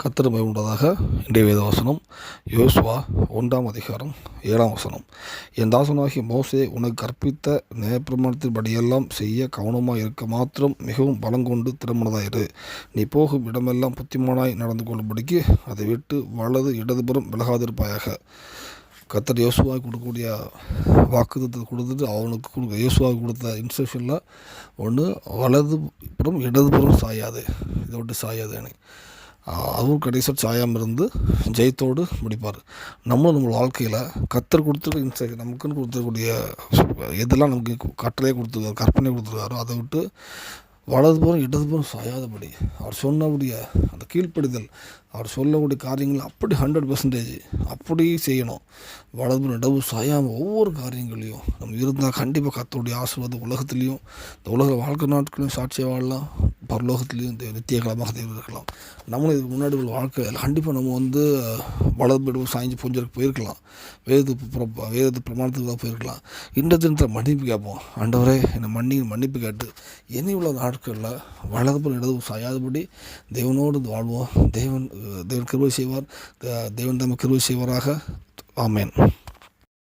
கத்திரமை உண்டதாக. இன்றைய வேத வசனம் யோசுவா ஒன்றாம் அதிகாரம் ஏழாம் வசனம். என் தாசனாகி மோசே உனக்கு கற்பித்த நியாயப்பிரமாணத்தின்படியெல்லாம் செய்ய கவனமாக இருக்க மாத்திரம் மிகவும் பலங்கொண்டு திறமனதாயிரு நீ போகும் இடமெல்லாம் புத்திமானாய் நடந்து கொள்ளும்படிக்கு அதை விட்டு வலது இடதுபுறம் விலகாதிருப்பாயாக. கத்தர் யோசுவா கொடுக்கக்கூடிய வாக்குத்தத்தை கொடுத்துட்டு அவனுக்கு கொடுக்க யோசுவா கொடுத்த இன்ஸ்ட்ரக்ஷனில் ஒன்று வலது புறம் இடதுபுறம் சாயாது. இதை விட்டு சாயாது எனக்கு அதுவும் கடைசியாக சாயாமல் இருந்து ஜெயத்தோடு முடிப்பார். நம்மளும் நம்ம வாழ்க்கையில் கத்தர் கொடுத்துருக்க இன்ஸ்ட்ரக்ஷன் நமக்குன்னு கொடுத்துருக்கூடிய எதெல்லாம் நமக்கு கட்டளையே கொடுத்துருக்காரு கற்பனை கொடுத்துருக்காரோ அதை விட்டு வலதுபுறம் இடதுபுறம் சாயாதபடி. அவர் சொன்னபடிய அந்த கீழ்ப்படிதல் அவர் சொல்லக்கூடிய காரியங்கள் அப்படி ஹண்ட்ரட் பர்சன்டேஜ் அப்படியே செய்யணும். வலதுபுறம் நடவு சாயாமல் ஒவ்வொரு காரியங்களையும் நம்ம இருந்தால் கண்டிப்பாக கத்தோடைய ஆசீர்வாதம் உலகத்துலேயும் இந்த உலக வாழ்க்கை நாட்களையும் சாட்சியாக வாழலாம். பரலோகத்துலேயும் இந்த நித்திய காலமாக தேவை இருக்கலாம். நம்மளும் இதுக்கு முன்னாடி உள்ள வாழ்க்கை கண்டிப்பாக நம்ம வந்து வலது நடவு சாய்ஞ்சு புரிஞ்சருக்கு போயிருக்கலாம். வேதத்து வேதத்து பிரமாணத்துக்கு போயிருக்கலாம். இந்த தினத்தில் மன்னிப்பு கேட்போம். ஆண்டவரே என்னை மன்னி மன்னிப்பு கேட்டு இனி உள்ள நாட்களில் வலதுபுறம் இடது சாயாதபடி தேவனோடு வாழ்வோம். தேவன் தேவன் கிருவை செய்வார். தேவன் தம்ம கிருவை செய்வாராக. ஆமேன்.